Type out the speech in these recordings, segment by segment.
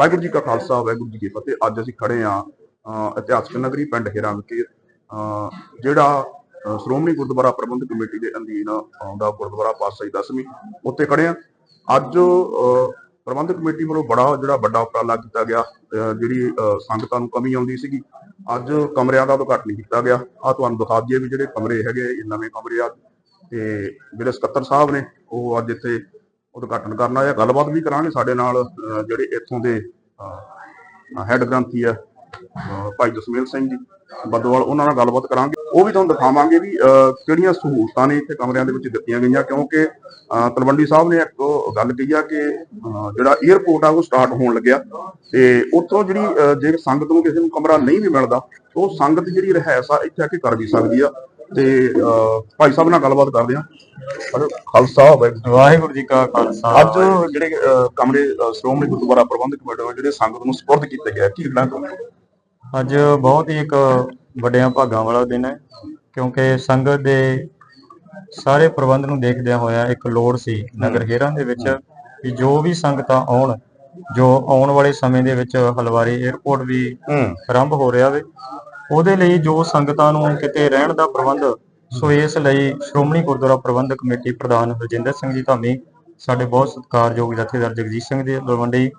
ਵਾਹਿਗੁਰੂ ਜੀ ਕਾ ਖਾਲਸਾ ਵਾਹਿਗੁਰੂ ਜੀ ਕੀ ਫਤਿਹ। ਅੱਜ ਅਸੀਂ ਖੜੇ ਆ ਇਤਿਹਾਸਕ ਨਗਰੀ ਪਿੰਡ ਹੀਰਾ ਵਿਖੇ ਜਿਹੜਾ ਸ਼੍ਰੋਮਣੀ ਗੁਰਦੁਆਰਾ ਪ੍ਰਬੰਧਕ ਕਮੇਟੀ ਦੇ ਅਧੀਨ ਆਉਂਦਾ ਗੁਰਦੁਆਰਾ ਪਾਤਸ਼ਾਹੀ ਦਸਵੀਂ ਉੱਥੇ ਖੜੇ ਆ ਅੱਜ ਅ, ਪ੍ਰਬੰਧਕ ਕਮੇਟੀ ਵੱਲੋਂ ਬੜਾ ਜਿਹੜਾ ਵੱਡਾ ਉਪਰਾਲਾ ਕੀਤਾ ਗਿਆ ਅ, ਜਿਹੜੀ ਅ, ਸੰਗਤਾਂ ਨੂੰ ਕਮੀ ਆਉਂਦੀ ਸੀਗੀ। ਅੱਜ ਕਮਰਿਆਂ ਦਾ ਉਦਘਾਟਨ ਕੀਤਾ ਗਿਆ। ਆ ਤੁਹਾਨੂੰ ਦਿਖਾ ਦਈਏ ਵੀ ਜਿਹੜੇ ਕਮਰੇ ਹੈਗੇ ਇਹ ਨਵੇਂ ਕਮਰੇ ਆ। ਤੇ ਜਿਹੜੇ ਸਕੱਤਰ ਸਾਹਿਬ ਨੇ ਉਹ ਅੱਜ ਇੱਥੇ ਉਦਘਾਟਨ ਕਰਨ ਆਇਆ ਗੱਲਬਾਤ ਵੀ ਕਰਾਂਗੇ ਸਾਡੇ ਨਾਲ ਜਿਹੜੇ ਇੱਥੋਂ ਦੇ ਹੈੱਡ ਗ੍ਰੰਥੀ ਆ ਭਾਈ ਜਸਮੇਲ ਸਿੰਘ ਜੀ, ਬਦੋਵਾਲ, ਉਹਨਾਂ ਨਾਲ ਗੱਲਬਾਤ ਕਰਾਂਗੇ। ਉਹ ਵੀ ਤੁਹਾਨੂੰ ਦਿਖਾਵਾਂਗੇ ਵੀ ਕਿਹੜੀਆਂ ਸਹੂਲਤਾਂ ਨੇ ਇੱਥੇ ਕਮਰਿਆਂ ਦੇ ਵਿੱਚ ਦਿੱਤੀਆਂ ਗਈਆਂ, ਕਿਉਂਕਿ ਤਲਵੰਡੀ ਸਾਹਿਬ ਨੇ ਇੱਕ ਗੱਲ ਕਹੀ ਆ ਕਿ ਜਿਹੜਾ 에어ਪੋਰਟ ਆ, ਉਹ ਸਟਾਰਟ ਹੋਣ ਲੱਗਿਆ। ਤੇ ਉੱਥੋਂ ਜਿਹੜੀ ਜੇ ਸੰਗਤ ਨੂੰ ਕਿਸੇ ਨੂੰ ਕਮਰਾ ਨਹੀਂ ਵੀ ਮਿਲਦਾ, ਉਹ ਸੰਗਤ ਜਿਹੜੀ ਰਹਿਸ ਆ, ਇੱਥੇ ਆ ਕੇ ਕਰ ਵੀ ਸਕਦੀ ਆ। ਤੇ ਭਾਈ ਸਾਹਿਬ ਨਾਲ ਗੱਲਬਾਤ ਕਰਦੇ ਆ ਖਾਲਸਾ ਵਾਹਿਗੁਰੂ ਜੀ ਕਾ ਖਾਲਸਾ ਅੱਜ ਜਿਹੜੇ ਕਮਰੇ ਸ਼੍ਰੋਮਣੀ ਗੁਰਦੁਆਰਾ ਪ੍ਰਬੰਧਕ ਕਮੇਟੀ ਵੱਲੋਂ ਜਿਹੜੇ ਸੰਗਤ ਨੂੰ ਸਪੁਰਦ ਕੀਤੇ ਗਏ ਆ, ਕੀ ਕਹਿਣਾ ਚਾਹੁੰਦੇ ਅੱਜ ਬਹੁਤ ਹੀ ਇੱਕ ਵੱਡਿਆਂ ਭਾਗਾਂ ਵਾਲਾ ਦਿਨ ਹੈ ਕਿਉਂਕਿ ਸੰਗਤ ਦੇ ਸਾਰੇ ਪ੍ਰਬੰਧ ਨੂੰ ਦੇਖਦਿਆਂ ਹੋਇਆ ਇੱਕ ਲੋੜ ਸੀ ਨਗਰ ਹੇਰਾਂ ਦੇ ਵਿੱਚ ਕਿ ਜੋ ਵੀ ਸੰਗਤਾਂ ਆਉਣ ਜੋ ਆਉਣ ਵਾਲੇ ਸਮੇਂ ਦੇ ਵਿੱਚ ਹਲਵਾਰੀ 에ਅਰਪੋਰਟ ਵੀ ਆਰੰਭ ਹੋ ਰਿਹਾ ਵੇ ਉਹਦੇ ਲਈ ਜੋ ਸੰਗਤਾਂ ਨੂੰ ਕਿਤੇ ਰਹਿਣ ਦਾ ਪ੍ਰਬੰਧ ਸੋ ਇਸ ਲਈ ਸ਼੍ਰੋਮਣੀ ਗੁਰਦੁਆਰਾ ਪ੍ਰਬੰਧਕ ਕਮੇਟੀ ਪ੍ਰਧਾਨ ਰਜਿੰਦਰ ਸਿੰਘ ਜੀ ਧਾਮੀ ਸਾਡੇ ਬਹੁਤ ਸਤਿਕਾਰਯੋਗ ਜਥੇਦਾਰ ਜਗਜੀਤ ਸਿੰਘ ਦੇ ਲਵੰਡੀ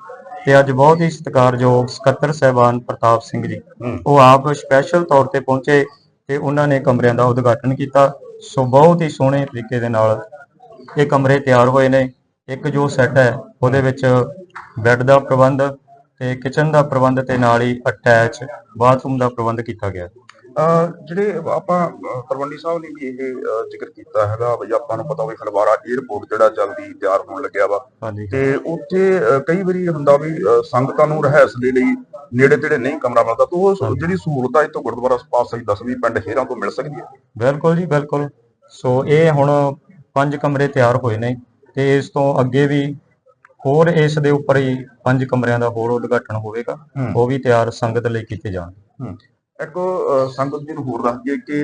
ਤੇ ਅੱਜ ਬਹੁਤ ਹੀ ਸਤਿਕਾਰਯੋਗ ਸਕੱਤਰ ਸਹਿਬਾਨ ਪ੍ਰਤਾਪ ਸਿੰਘ ਜੀ। ਉਹ ਆਪ ਸਪੈਸ਼ਲ ਤੌਰ ਤੇ ਪਹੁੰਚੇ ਤੇ ਉਹਨਾਂ ਨੇ ਕਮਰਿਆਂ ਦਾ ਉਦਘਾਟਨ ਕੀਤਾ। ਸੋ ਬਹੁਤ ਹੀ ਸੋਹਣੇ ਤਰੀਕੇ ਦੇ ਨਾਲ ਇਹ ਕਮਰੇ ਤਿਆਰ ਹੋਏ ਨੇ। ਇੱਕ ਜੋ ਸੈੱਟ ਹੈ ਉਹਦੇ ਵਿੱਚ ਬੈੱਡ ਦਾ ਪ੍ਰਬੰਧ ਤੇ ਕਿਚਨ ਦਾ ਪ੍ਰਬੰਧ ਤੇ ਨਾਲ ਹੀ ਅਟੈਚ ਬਾਥਰੂਮ ਦਾ ਪ੍ਰਬੰਧ ਕੀਤਾ ਗਿਆ। ਜਿਹੜੇ ਆਪਾਂ ਅਹ ਸਾਹਿਬ ਨੇ ਵੀ ਇਹ ਜ਼ਿਕਰ ਕੀਤਾ ਹੈਗਾ ਵੀ ਆਪਾਂ ਨੂੰ ਪਤਾ ਵੀ ਖਲਵਾਰਾ 에ਅਰਪੋਰਟ ਜਿਹੜਾ ਜਲਦੀ ਤਿਆਰ ਹੋਣ ਲੱਗਿਆ ਵਾ। ਤੇ ਉੱਥੇ ਕਈ ਵਾਰੀ ਹੁੰਦਾ ਵੀ ਸੰਗਤਾਂ ਨੂੰ ਰਹਿਸ ਦੇ ਲਈ ਨੇੜੇ ਤੇੜੇ ਨਹੀਂ ਕਮਰਾ ਮਿਲਦਾ ਤਾਂ ਉਹ ਜਿਹੜੀ ਸਹੂਲਤ ਆ ਇੱਥੋਂ ਗੁਰਦੁਆਰਾ ਪਾਸ ਹੀ 10ਵੀਂ ਪਿੰਡ ਹੀਰਾਂ ਤੋਂ ਮਿਲ ਸਕਦੀ ਹੈ? ਬਿਲਕੁਲ ਜੀ ਬਿਲਕੁਲ। ਸੋ ਇਹ ਹੁਣ ਪੰਜ ਕਮਰੇ ਤਿਆਰ ਹੋਏ ਨੇ ਤੇ ਇਸ ਤੋਂ ਅੱਗੇ ਵੀ ਹੋਰ ਇਸ ਦੇ ਉੱਪਰ ਹੀ ਪੰਜ ਕਮਰਿਆਂ ਦਾ ਹੋਰ ਉਦਘਾਟਨ ਹੋਵੇਗਾ। ਉਹ ਵੀ ਤਿਆਰ ਸੰਗਤ ਲਈ ਕੀਤੇ ਜਾਣਗੇ। ਇੱਕ ਸੰਗਤ ਜੀ ਨੂੰ ਹੋਰ ਦੱਸ ਦਈਏ ਕਿ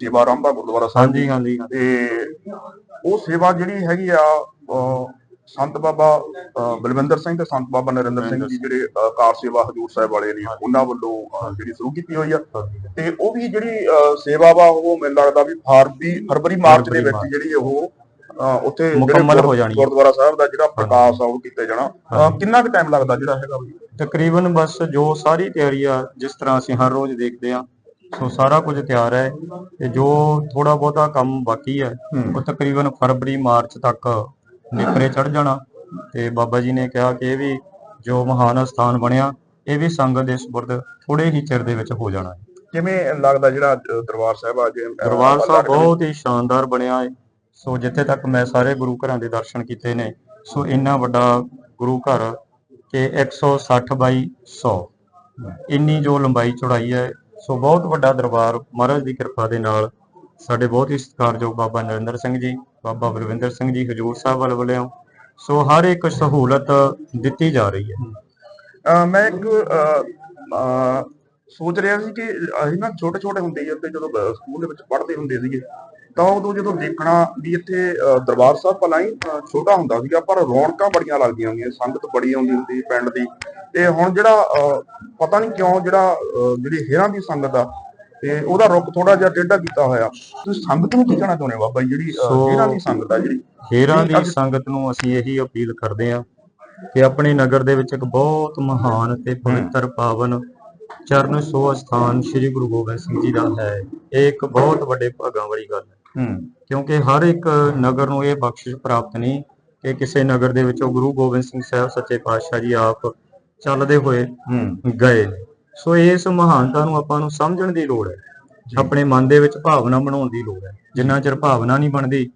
ਸੇਵਾ ਆਰੰਭਾ ਗੁਰਦੁਆਰਾ ਸਾਹਿਬ ਹਾਂਜੀ ਹਾਂਜੀ ਤੇ ਉਹ ਸੇਵਾ ਜਿਹੜੀ ਹੈਗੀ ਆ ਸੰਤ ਬਾਬਾ ਬਲਵਿੰਦਰ ਸਿੰਘ ਤੇ ਸੰਤ ਬਾਬਾ ਨਰਿੰਦਰ ਸਿੰਘ ਜੀ ਜਿਹੜੇ ਕਾਰ ਸੇਵਾ ਹਜੂਰ ਸਾਹਿਬ ਵਾਲੇ ਨੇ ਉਹਨਾਂ ਵੱਲੋਂ ਜਿਹੜੀ ਸ਼ੁਰੂ ਕੀਤੀ ਹੋਈ ਆ ਤੇ ਉਹ ਵੀ ਜਿਹੜੀ ਸੇਵਾ ਵਾ ਉਹ ਮੈਨੂੰ ਲੱਗਦਾ ਵੀ ਫਰਵਰੀ ਫਰਵਰੀ ਮਾਰਚ ਦੇ ਵਿੱਚ। ਜਿਹੜੀ ਉਹ ਉੱਥੇ ਮੁਕੰਮਲ ਹੋ ਜਾਣੀ। ਗੁਰਦੁਆਰਾ ਸਾਹਿਬ ਦਾ ਜਿਹੜਾ ਪ੍ਰਕਾਸ਼ ਆ ਉਹ ਕੀਤਾ ਜਾਣਾ। ਕਿੰਨਾ ਕੁ ਟਾਈਮ ਲੱਗਦਾ ਜਿਹੜਾ ਹੈਗਾ ਵੀ? ਤਕਰੀਬਨ ਬਸ ਜੋ ਸਾਰੀ ਤਿਆਰੀ ਆ ਜਿਸ ਤਰ੍ਹਾਂ ਅਸੀਂ ਹਰ ਰੋਜ਼ ਦੇਖਦੇ ਆ ਸੋ ਸਾਰਾ ਕੁਝ ਤਿਆਰ ਹੈ ਤੇ ਜੋ ਥੋੜਾ ਬਹੁਤਾ ਕੰਮ ਬਾਕੀ ਹੈ। ਉਹ ਤਕਰੀਬਨ ਫਰਵਰੀ ਮਾਰਚ ਤੱਕ ਨਿਪਰੇ ਚੜ ਜਾਣਾ। ਤੇ ਬਾਬਾ ਜੀ ਨੇ ਕਿਹਾ ਕਿ ਇਹ ਵੀ ਜੋ ਮਹਾਨ ਸਥਾਨ ਬਣਿਆ ਇਹ ਵੀ ਸੰਗਤ ਦੇ ਸਪੁਰਦ ਥੋੜੇ ਹੀ ਚਿਰ ਦੇ ਵਿੱਚ ਹੋ ਜਾਣਾ ਹੈ। ਕਿਵੇਂ ਲੱਗਦਾ ਜਿਹੜਾ ਦਰਬਾਰ ਸਾਹਿਬ ਆ ਜੇ ਅਹ, ਦਰਬਾਰ ਸਾਹਿਬ ਬਹੁਤ ਹੀ ਸ਼ਾਨਦਾਰ ਬਣਿਆ ਹੈ। ਸੋ ਜਿੱਥੇ ਤੱਕ ਮੈਂ ਸਾਰੇ ਗੁਰੂ ਘਰਾਂ ਦੇ ਦਰਸ਼ਨ ਕੀਤੇ ਨੇ, ਸੋ ਇੰਨਾ ਵੱਡਾ ਗੁਰੂ ਘਰ ਕਿ 160 ਬਾਈ 100 ਇੰਨੀ ਜੋ ਲੰਬਾਈ ਚੌੜਾਈ ਹੈ, ਸੋ ਬਹੁਤ ਵੱਡਾ ਦਰਬਾਰ ਮਹਾਰਾਜ ਦੀ ਕਿਰਪਾ ਦੇ ਨਾਲ ਸਾਡੇ ਬਹੁਤ ਹੀ ਸਤਿਕਾਰਯੋਗ ਬਾਬਾ ਨਰਿੰਦਰ ਸਿੰਘ ਜੀ, ਬਾਬਾ ਬਲਵਿੰਦਰ ਸਿੰਘ ਜੀ, ਹਜੂਰ ਸਾਹਿਬ ਵੱਲ ਵੱਲੋਂ ਸੋ ਹਰ ਇੱਕ ਸਹੂਲਤ ਦਿੱਤੀ ਜਾ ਰਹੀ ਹੈ। ਮੈਂ ਇੱਕ ਸੋਚ ਰਿਹਾ ਸੀ ਕਿ ਅਸੀਂ ਨਾ ਛੋਟੇ ਛੋਟੇ ਹੁੰਦੇ ਜਦੋਂ ਸਕੂਲ ਦੇ ਵਿੱਚ ਪੜ੍ਹਦੇ ਹੁੰਦੇ ਸੀਗੇ ਤਾਂ ਉਦੋਂ ਜਦੋਂ ਦੇਖਣਾ ਵੀ ਇੱਥੇ ਅਹ, ਦਰਬਾਰ ਸਾਹਿਬ ਭਲਾ ਹੀ ਅਹ, ਛੋਟਾ ਹੁੰਦਾ ਸੀਗਾ ਪਰ ਰੌਣਕਾਂ ਬੜੀਆਂ ਲੱਗਦੀਆਂ ਹੁੰਦੀਆਂ ਸੰਗਤ ਬੜੀ ਆਉਂਦੀ ਹੁੰਦੀ ਸੀ ਪਿੰਡ ਦੀ। ਤੇ ਹੁਣ ਜਿਹੜਾ ਅਹ, ਪਤਾ ਨਹੀਂ ਕਿਉਂ ਜਿਹੜਾ ਅਹ, ਜਿਹੜੀ ਹੇਰਾਂ ਦੀ ਸੰਗਤ ਆ ਤੇ ਉਹਦਾ ਰੁਖ ਥੋੜਾ ਜਿਹਾ ਟੇਢਾ ਕੀਤਾ ਹੋਇਆ। ਤੁਸੀਂ ਸੰਗਤ ਨੂੰ ਕੀ ਕਹਿਣਾ ਚਾਹੁੰਦੇ ਹੋ ਬਾਬਾ ਜੀ? ਜਿਹੜੀ ਅਹ, ਹੇਰਾਂ ਦੀ ਸੰਗਤ ਆ ਜਿਹੜੀ। ਹੇਰਾਂ ਦੀ ਸੰਗਤ ਨੂੰ ਅਸੀਂ ਇਹੀ ਅਪੀਲ ਕਰਦੇ ਹਾਂ ਕਿ ਆਪਣੇ ਨਗਰ ਦੇ ਵਿੱਚ ਇੱਕ ਬਹੁਤ ਮਹਾਨ ਤੇ ਪਵਿੱਤਰ ਪਾਵਨ ਚਰਨ ਸੋ ਸਥਾਨ ਸ੍ਰੀ ਗੁਰੂ ਗੋਬਿੰਦ ਸਿੰਘ ਜੀ ਦਾ ਹੈ। ਇਹ ਇੱਕ ਬਹੁਤ ਵੱਡੇ ਭਾਗਾਂ ਵਾਲੀ ਗੱਲ ਹੂੰ। ਕਿਉਂਕਿ ਹਰ ਇੱਕ ਨਗਰ ਨੂੰ ਇਹ ਬਖਸ਼ਿਸ਼ ਪ੍ਰਾਪਤ ਨਹੀਂ ਕਿ ਕਿਸੇ ਨਗਰ ਦੇ ਵਿੱਚੋਂ ਗੁਰੂ ਗੋਬਿੰਦ ਸਿੰਘ ਸਾਹਿਬ ਸੱਚੇ ਪਾਤਸ਼ਾਹ ਜੀ ਆਪ ਚੱਲਦੇ ਹੋਏ ਹੂੰ। ਗਏ। ਸੋ ਇਸ ਮਹਾਨਤਾ ਨੂੰ ਆਪਾਂ ਨੂੰ ਸਮਝਣ ਦੀ ਲੋੜ ਹੈ। ਆਪਣੇ ਮਨ ਦੇ ਵਿੱਚ ਭਾਵਨਾ ਬਣਾਉਣ ਦੀ ਲੋੜ ਹੈ। ਜਿੰਨਾ ਚਿਰ ਭਾਵਨਾ ਨਹੀਂ ਬਣਦੀ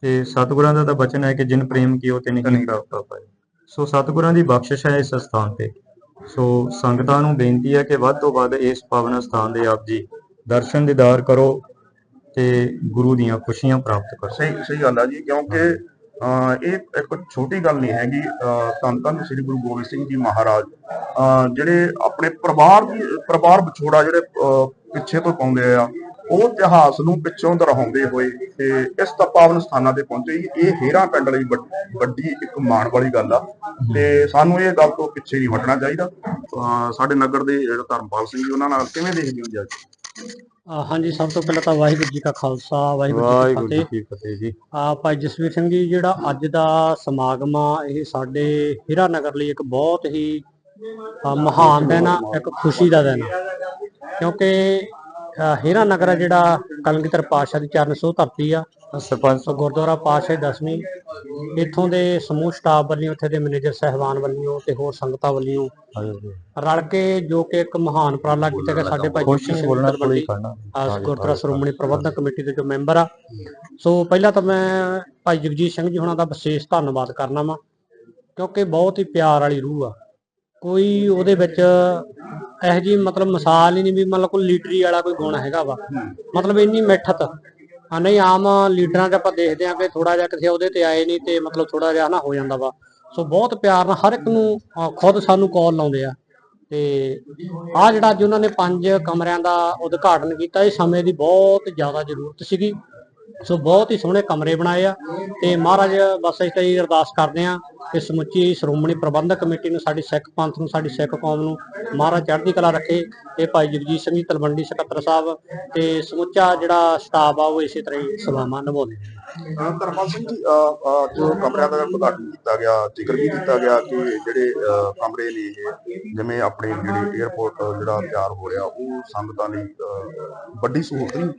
ਤੇ ਸਤਿਗੁਰਾਂ ਦਾ ਤਾਂ ਬਚਨ ਹੈ ਕਿ ਜਿਨ ਪ੍ਰੇਮ ਕੀਓ ਤੇ ਨਹੀਂ ਪ੍ਰਾਪਤ ਪਾਏ। ਸੋ ਸਤਿਗੁਰਾਂ ਦੀ ਬਖਸ਼ਿਸ਼ ਹੈ ਇਸ ਸਥਾਨ ਤੇ। ਸੋ ਸੰਗਤਾਂ ਨੂੰ ਬੇਨਤੀ ਹੈ ਕਿ ਵੱਧ ਤੋਂ ਵੱਧ ਇਸ ਪਾਵਨ ਸਥਾਨ ਦੇ ਆਪ ਜੀ ਦਰਸ਼ਨ ਦੀਦਾਰ ਕਰੋ। ਤੇ ਗੁਰੂ ਦੀਆਂ ਖੁਸ਼ੀਆਂ ਪ੍ਰਾਪਤ ਕਰ। ਸਹੀ ਸਹੀ ਗੱਲ ਆ ਜੀ ਕਿਉਂਕਿ ਅਹ, ਇਹ ਇੱਕ ਛੋਟੀ ਗੱਲ ਨਹੀਂ ਹੈਗੀ ਅਹ, ਧੰਨ ਧੰਨ ਸ੍ਰੀ ਗੁਰੂ ਗੋਬਿੰਦ ਸਿੰਘ ਜੀ ਮਹਾਰਾਜ। ਅਹ, ਜਿਹੜੇ ਆਪਣੇ ਪਰਿਵਾਰ ਦੀ ਪਰਿਵਾਰ ਵਿਛੋੜਾ ਜਿਹੜੇ ਅਹ, ਪਿੱਛੇ ਤੋਂ ਪਾਉਂਦੇ ਆ ਉਹ ਇਤਿਹਾਸ ਨੂੰ ਪਿੱਛੋਂ ਦਰਹਾਉਂਦੇ ਹੋਏ ਤੇ ਇਸ ਤਾਂ ਪਾਵਨ ਸਥਾਨਾਂ ਤੇ ਪਹੁੰਚੇ ਜੀ। ਇਹ ਹੇਰਾ ਪਿੰਡ ਲਈ ਵੱਡ- ਵੱਡੀ ਇੱਕ ਮਾਣ ਵਾਲੀ ਗੱਲ ਆ। ਤੇ ਸਾਨੂੰ ਇਹ ਗੱਲ ਤੋਂ ਪਿੱਛੇ ਨਹੀਂ ਹਟਣਾ ਚਾਹੀਦਾ। ਅਹ ਸਾਡੇ ਨਗਰ ਦੇ ਜਿਹੜਾ ਧਰਮਪਾਲ ਸਿੰਘ ਜੀ ਉਹਨਾਂ ਨਾਲ ਕਿਵੇਂ ਦੇਖਦੇ ਹੋ ਜੀ ਅੱਜ? ਹਾਂਜੀ ਸਭ ਤੋਂ ਪਹਿਲਾਂ ਤਾਂ ਵਾਹਿਗੁਰੂ ਜੀ ਕਾ ਖਾਲਸਾ ਵਾਹਿਗੁਰੂ ਜੀ ਕੀ ਫਤਿਹ। ਜੀ ਆ ਭਾਈ ਜਸਵੀਰ ਸਿੰਘ ਜੀ ਜਿਹੜਾ ਅੱਜ ਦਾ ਸਮਾਗਮ ਆ ਇਹ ਸਾਡੇ ਹੀਰਾ ਨਗਰ ਲਈ ਇੱਕ ਬਹੁਤ ਹੀ ਮਹਾਨ ਦਿਨ ਆ ਇੱਕ ਖੁਸ਼ੀ ਦਾ ਦਿਨ ਕਿਉਂਕਿ ਹੀਰਾ ਨਗਰ ਆ ਜਿਹੜਾ ਕਲਗੀਧਰ ਪਾਤਸ਼ਾਹ ਦੀ ਚਰਨ ਛੋਹ ਧਰਤੀ ਆ। ਸਰਪੰਚ ਗੁਰਦੁਆਰਾ ਪਾਤਸ਼ਾਹ ਦਸਵੀਂ। ਇੱਥੋਂ ਦੇ ਸਮੂਹ ਸਟਾਫ ਵੱਲੋਂ ਉੱਥੇ ਦੇ ਮੈਨੇਜਰ ਸਹਿਬਾਨ ਵੱਲੋਂ ਤੇ ਹੋਰ ਸੰਗਤਾਂ ਵੱਲੋਂ ਰਲ ਕੇ ਜੋ ਕਿ ਇੱਕ ਮਹਾਨ ਉਪਰਾਲਾ ਕੀਤਾ ਗਿਆ ਸਾਡੇ ਭਾਈ ਜਗਜੀਤ ਸਿੰਘ ਗੁਰਦੁਆਰਾ ਸ਼੍ਰੋਮਣੀ ਪ੍ਰਬੰਧਕ ਕਮੇਟੀ ਦੇ ਜੋ ਮੈਂਬਰ ਆ। ਸੋ ਪਹਿਲਾਂ ਤਾਂ ਮੈਂ ਭਾਈ ਜਗਜੀਤ ਸਿੰਘ ਜੀ ਹੁਣਾਂ ਦਾ ਵਿਸ਼ੇਸ਼ ਧੰਨਵਾਦ ਕਰਨਾ ਵਾ ਕਿਉਂਕਿ ਬਹੁਤ ਹੀ ਪਿਆਰ ਵਾਲੀ ਰੂਹ ਆ। ਕੋਈ ਉਹਦੇ ਵਿੱਚ ਇਹੋ ਜੀ ਮਤਲਬ ਮਿਸਾਲ ਹੀ ਨਹੀਂ ਵੀ ਮਤਲਬ ਕੋਈ ਲੀਡਰੀ ਵਾਲਾ ਕੋਈ ਗੁਣ ਹੈਗਾ ਵਾ। ਮਤਲਬ ਇੰਨੀ ਮਿੱਠਤ। ਆ ਨਹੀਂ, ਆਮ ਲੀਡਰਾਂ 'ਚ ਆਪਾਂ ਦੇਖਦੇ ਆ ਕਿ ਥੋੜਾ ਜਿਹਾ ਕਿਸੇ ਉਹਦੇ ਤੇ ਆਏ ਨਹੀਂ ਤੇ ਮਤਲਬ ਥੋੜਾ ਜਿਹਾ ਨਾ ਹੋ ਜਾਂਦਾ ਵਾ। ਸੋ ਬਹੁਤ ਪਿਆਰ ਨਾਲ ਹਰ ਇੱਕ ਨੂੰ, ਅਹ, ਖੁਦ ਸਾਨੂੰ ਕਾਲ ਲਾਉਂਦੇ ਆ। ਤੇ ਆ ਜਿਹੜਾ ਅੱਜ ਉਹਨਾਂ ਨੇ ਪੰਜ ਕਮਰਿਆਂ ਦਾ ਉਦਘਾਟਨ ਕੀਤਾ, ਇਹ ਸਮੇਂ ਦੀ ਬਹੁਤ ਜ਼ਿਆਦਾ ਜ਼ਰੂਰਤ ਸੀਗੀ। ਸੋ ਬਹੁਤ ਹੀ ਸੋਹਣੇ ਕਮਰੇ ਬਣਾਏ ਆ ਤੇ ਮਹਾਰਾਜ ਬਸ ਅਸੀਂ ਤਾਂ ਇਹ ਅਰਦਾਸ ਕਰਦੇ ਆ ਕਿ ਸਮੁੱਚੀ ਸ਼੍ਰੋਮਣੀ ਪ੍ਰਬੰਧਕ ਕਮੇਟੀ ਨੂੰ ਸਾਡੀ ਸਿੱਖ ਪੰਥ ਨੂੰ, ਸਾਡੀ ਸਿੱਖ ਕੌਮ ਨੂੰ ਮਹਾਰਾਜ ਚੜ੍ਹਦੀ ਕਲਾ ਰੱਖੇ ਤੇ ਭਾਈ ਜਗਜੀਤ ਸਿੰਘ ਜੀ, ਤਲਵੰਡੀ ਸਕੱਤਰ ਸਾਹਿਬ ਤੇ ਸਮੁੱਚਾ ਜਿਹੜਾ ਸਟਾਫ ਆ ਉਹ ਇਸੇ ਤਰ੍ਹਾਂ ਹੀ ਸੇਵਾਵਾਂ ਨਿਭਾਉਂਦੇ ਨੇ। ਸਿੰਘ ਜੀ ਜੋ ਕਮਰਿਆਂ ਦਾ ਉਦਘਾਟਨ ਕੀਤਾ ਗਿਆ, ਜ਼ਿਕਰ ਵੀ ਕੀਤਾ ਗਿਆ ਕਿ ਜਿਹੜੇ ਕਮਰੇ ਨੇ ਇਹ, ਜਿਵੇਂ ਆਪਣੇ ਜਿਹੜੇ 에어ਪੋਰਟ ਜਿਹੜਾ ਤਿਆਰ ਹੋ ਰਿਹਾ, ਉਹ ਸੰਗਤਾਂ ਲਈ ਵੱਡੀ ਸਹੂਲਤ ਨਹੀਂ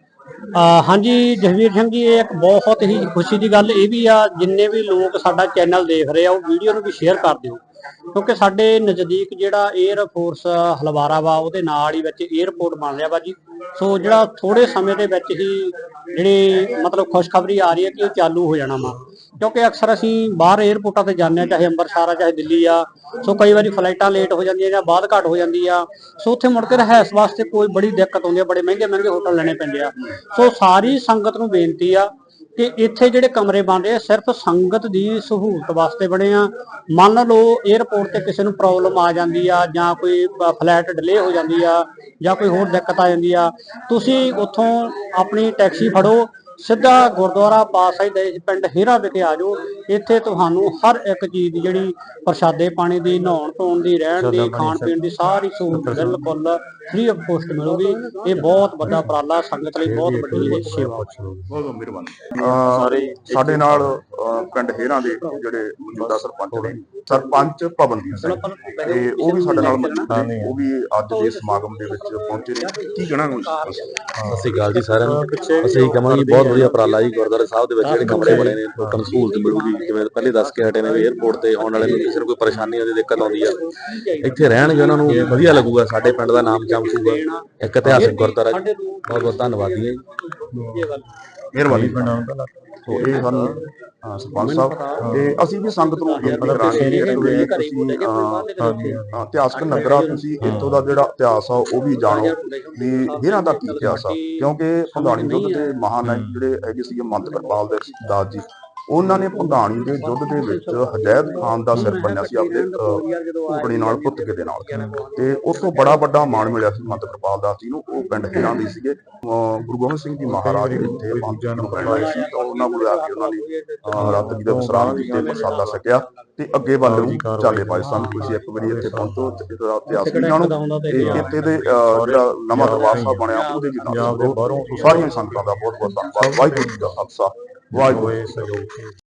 ਹਾਂਜੀ, ਜਸਵੀਰ ਸਿੰਘ ਜੀ, ਇਹ ਇੱਕ ਬਹੁਤ ਹੀ ਖੁਸ਼ੀ ਦੀ ਗੱਲ ਇਹ ਵੀ ਆ, ਜਿੰਨੇ ਵੀ ਲੋਕ ਸਾਡਾ ਚੈਨਲ ਦੇਖ ਰਹੇ ਆ, ਉਹ ਵੀਡੀਓ ਨੂੰ ਵੀ ਸ਼ੇਅਰ ਕਰ ਦਿਓ। ਕਿਉਂਕਿ ਸਾਡੇ ਨਜ਼ਦੀਕ ਜਿਹੜਾ 에ਅਰ ਫੋਰਸ ਹਲਵਾਰਾ ਵਾ, ਉਹਦੇ ਨਾਲ ਹੀ ਵਿੱਚ 에ਅਰਪੋਰਟ ਬਣ ਰਿਹਾ ਵਾ ਜੀ। ਸੋ ਜਿਹੜਾ ਥੋੜੇ ਸਮੇਂ ਦੇ ਵਿੱਚ ਹੀ ਜਿਹੜੀ ਮਤਲਬ ਖੁਸ਼ਖਬਰੀ ਆ ਰਹੀ ਹੈ ਕਿ ਉਹ ਚਾਲੂ ਹੋ ਜਾਣਾ ਵਾ। ਕਿਉਂਕਿ ਅਕਸਰ ਅਸੀਂ ਬਾਹਰ 에ਅਰਪੋਰਟਾਂ ਤੇ ਜਾਂਦੇ ਆ ਚਾਹੇ ਅੰਮ੍ਰਿਤਸਰ ਆ, ਚਾਹੇ ਦਿੱਲੀ ਆ। ਸੋ ਕਈ ਵਾਰੀ ਫਲਾਈਟਾਂ ਲੇਟ ਹੋ ਜਾਂਦੀਆਂ ਜਾਂ ਬਾਅਦ ਘੱਟ ਹੋ ਜਾਂਦੀ ਆ। ਸੋ ਉੱਥੇ ਮੁੜ ਕੇ ਰਹਿਸ ਵਾਸਤੇ ਕੋਈ ਬੜੀ ਦਿੱਕਤ ਆਉਂਦੀ ਆ, ਬੜੇ ਮਹਿੰਗੇ ਮਹਿੰਗੇ ਹੋਟਲ ਲੈਣੇ ਪੈਂਦੇ ਆ। ਸੋ ਸਾਰੀ ਸੰਗਤ ਨੂੰ ਬੇਨਤੀ ਆ ਕਿ ਇੱਥੇ ਜਿਹੜੇ ਕਮਰੇ ਬਣ ਰਹੇ ਆ, ਸਿਰਫ ਸੰਗਤ ਦੀ ਸਹੂਲਤ ਵਾਸਤੇ ਬਣੇ ਆ। ਮੰਨ ਲਓ 에ਅਰਪੋਰਟ ਤੇ ਕਿਸੇ ਨੂੰ ਪ੍ਰੋਬਲਮ ਆ ਜਾਂਦੀ ਆ, ਜਾਂ ਕੋਈ ਫਲੈਟ ਡਿਲੇ ਹੋ ਜਾਂਦੀ ਆ, ਜਾਂ ਕੋਈ ਹੋਰ ਦਿੱਕਤ ਆ ਜਾਂਦੀ ਆ, ਤੁਸੀਂ ਉੱਥੋਂ ਆਪਣੀ ਟੈਕਸੀ ਫੜੋ ਸਿੱਧਾ ਗੁਰਦੁਆਰਾ ਪਾਸਾਈ ਦੇ ਪਿੰਡ ਹੀਰਾ ਵਿਖੇ ਆ ਜਾਓ। ਇੱਥੇ ਤੁਹਾਨੂੰ ਹਰ ਇੱਕ ਚੀਜ਼ ਦੀ ਜਿਹੜੀ ਪ੍ਰਸ਼ਾਦੇ ਪਾਣੀ ਦੀ ਨਹਾਉਣ ਧੋਣ ਦੀ ਰਹਿਣ ਦੀ ਖਾਣ ਪੀਣ ਦੀ ਸਾਰੀ। ਸਹੂਲਤ ਬਿਲਕੁਲ ਫ੍ਰੀ ਆਫ ਕੋਸਟ ਮਿਲੂਗੀ। ਇਹ ਬਹੁਤ ਵੱਡਾ ਉਪਰਾਲਾ ਸੰਗਤ ਲਈ ਬਹੁਤ ਵੱਡੀ ਇਹ ਸੇਵਾ। ਬਹੁਤ ਬਹੁਤ ਮਿਹਰਬਾਨੀ। ਸਾਡੇ ਨਾਲ ਪਿੰਡ ਹੇਰਾਂ ਦੇ ਜਿਹੜੇ ਮੌਜੂਦਾ ਸਰਪੰਚ ਨੇ ਸਰਪੰਚ ਪਵਨਦੀਪ ਸਿੰਘ ਤੇ ਉਹ ਵੀ ਸਾਡੇ ਨਾਲ ਮੌਜੂਦ ਨੇ। ਉਹ ਵੀ ਅੱਜ ਦੇ ਸਮਾਗਮ ਦੇ ਵਿੱਚ ਪਹੁੰਚੇ ਨੇ। ਕੀ ਕਹਿਣਾ ਸਤਿ ਸ਼੍ਰੀ ਅਕਾਲ ਜੀ ਸਾਰਿਆਂ ਨੂੰ। ਅਸੀਂ ਕਹਾਂਗੇ ਬਹੁਤ ਵਧੀਆ ਉਪਰਾਲਾ ਜੀ ਗੁਰਦੁਆਰਾ ਸਾਹਿਬ ਦੇ ਵਿੱਚ ਜਿਹੜੇ ਕਮਰੇ ਬਣੇ ਨੇ ਲੋਕਾਂ ਨੂੰ ਸਹੂਲਤ ਮਿਲੂਗੀ ਜਿਵੇਂ ਪਹਿਲੇ ਦੱਸ ਕੇ ਹਟੇ ਨੇ ਵੀ 에ਅਰਪੋਰਟ ਤੇ ਆਉਣ ਵਾਲੇ ਨੂੰ ਕਿਸੇ ਨੂੰ ਕੋਈ ਪਰੇਸ਼ਾਨੀ ਆਉਂਦੀ ਦਿੱਕਤ ਆਉਂਦੀ ਆ। ਇੱਥੇ ਰਹਿਣਗੇ ਉਹਨਾਂ ਨੂੰ ਵਧੀਆ ਲੱਗੂਗਾ। ਸਾਡੇ ਪਿੰਡ ਦਾ ਨਾਮ ਚਮਕੂਗਾ ਇੱਕ ਇਤਿਹਾਸਕ ਗੁਰਦੁਆਰਾ ਜੀ। ਬਹੁਤ ਬਹੁਤ ਧੰਨਵਾਦੀ ਹਾਂ ਜੀ। ਮਿਹਰਬਾਨੀ। ਸੋ ਇਹ ਹਨ ਅਹ, ਸਰਪੰਚ ਸਾਹਿਬ ਤੇ ਅਸੀਂ ਵੀ ਸੰਗਤ ਨੂੰ ਬੇਨਤੀ ਕਰਾਂਗੇ ਕਿ ਤੁਸੀਂ ਇਤਿਹਾਸਕ ਨਗਰਾ ਤੁਸੀਂ ਇੱਥੋਂ ਦਾ ਜਿਹੜਾ ਇਤਿਹਾਸ ਆ ਉਹ ਵੀ ਜਾਣੋ। ਵੀ ਹੇਰਾਂ ਦਾ ਕੀ ਇਤਿਹਾਸ ਆ? ਕਿਉਂਕਿ ਭੰਗਾਣੀ ਯੁੱਧ ਦੇ ਮਹਾਨਾਇਕ ਜਿਹੜੇ ਹੈਗੇ ਸੀਗੇ ਮੰਤ ਕਿਰਪਾਲ ਦੇ ਦਾਸ ਜੀ। ਉਹਨਾਂ ਨੇ ਭੰਗਾਣੀ ਦੇ ਯੁੱਧ ਦੇ ਵਿੱਚ ਹਜੈਦ ਖਾਨ ਦਾ ਸਿਰ ਬੰਨਿਆ ਸੀ ਆਪਣੇ ਕੁੜੀ ਨਾਲ ਪੁੱਤਕੇ ਦੇ ਨਾਲ। ਤੇ ਉਸ ਤੋਂ ਬੜਾ ਵੱਡਾ ਮਾਣ ਮਿਲਿਆ ਸੀ ਮੰਤ ਕਿਰਪਾਲ ਦਾਸ ਜੀ ਨੂੰ ਉਹ ਪਿੰਡ ਹੇਰਾਂ ਦੀ ਸੀਗੇ। ਗੁਰੂ ਗੋਬਿੰਦ ਸਿੰਘ ਜੀ ਮਹਾਰਾਜ ਇੱਥੇ ਪੰਜਾਂ ਨੂੰ ਬਣਾਏ ਸੀ ਤਾਂ ਉਹਨਾਂ ਕੋਲ ਆ ਕੇ ਉਹਨਾਂ ਨੇ ਰਾਤ ਦੇ ਵਿਸਰਾਮ ਕੀਤੇ ਪ੍ਰਸਾਦਾ ਛਕਿਆ ਤੇ ਅੱਗੇ ਵੱਲ ਨੂੰ ਚਾਲੇ ਪਾਏ ਸਨ। ਤੁਸੀਂ ਇੱਕ ਵਾਰੀ ਇੱਥੇ ਪਹੁੰਚੋ ਤੇ ਇਹਦਾ ਇਤਿਹਾਸ ਵੀ ਜਾਣੋ ਤੇ ਇੱਥੇ ਦੇ ਜਿਹੜਾ ਨਵਾਂ ਦਰਬਾਰ ਸਾਹਿਬ ਬਣਿਆ ਉਹਦੇ ਬਾਹਰੋਂ ਸਾਰੀਆਂ ਸੰਗਤਾਂ ਦਾ ਬਹੁਤ ਬਹੁਤ ਧੰਨਵਾਦ। ਵਾਹਿਗੁਰੂ ਜੀ ਦਾ ਖਾਲਸਾ। ਵਾਹਿਗੁਰੂ ਜੀ ਕੀ ਫਤਿਹ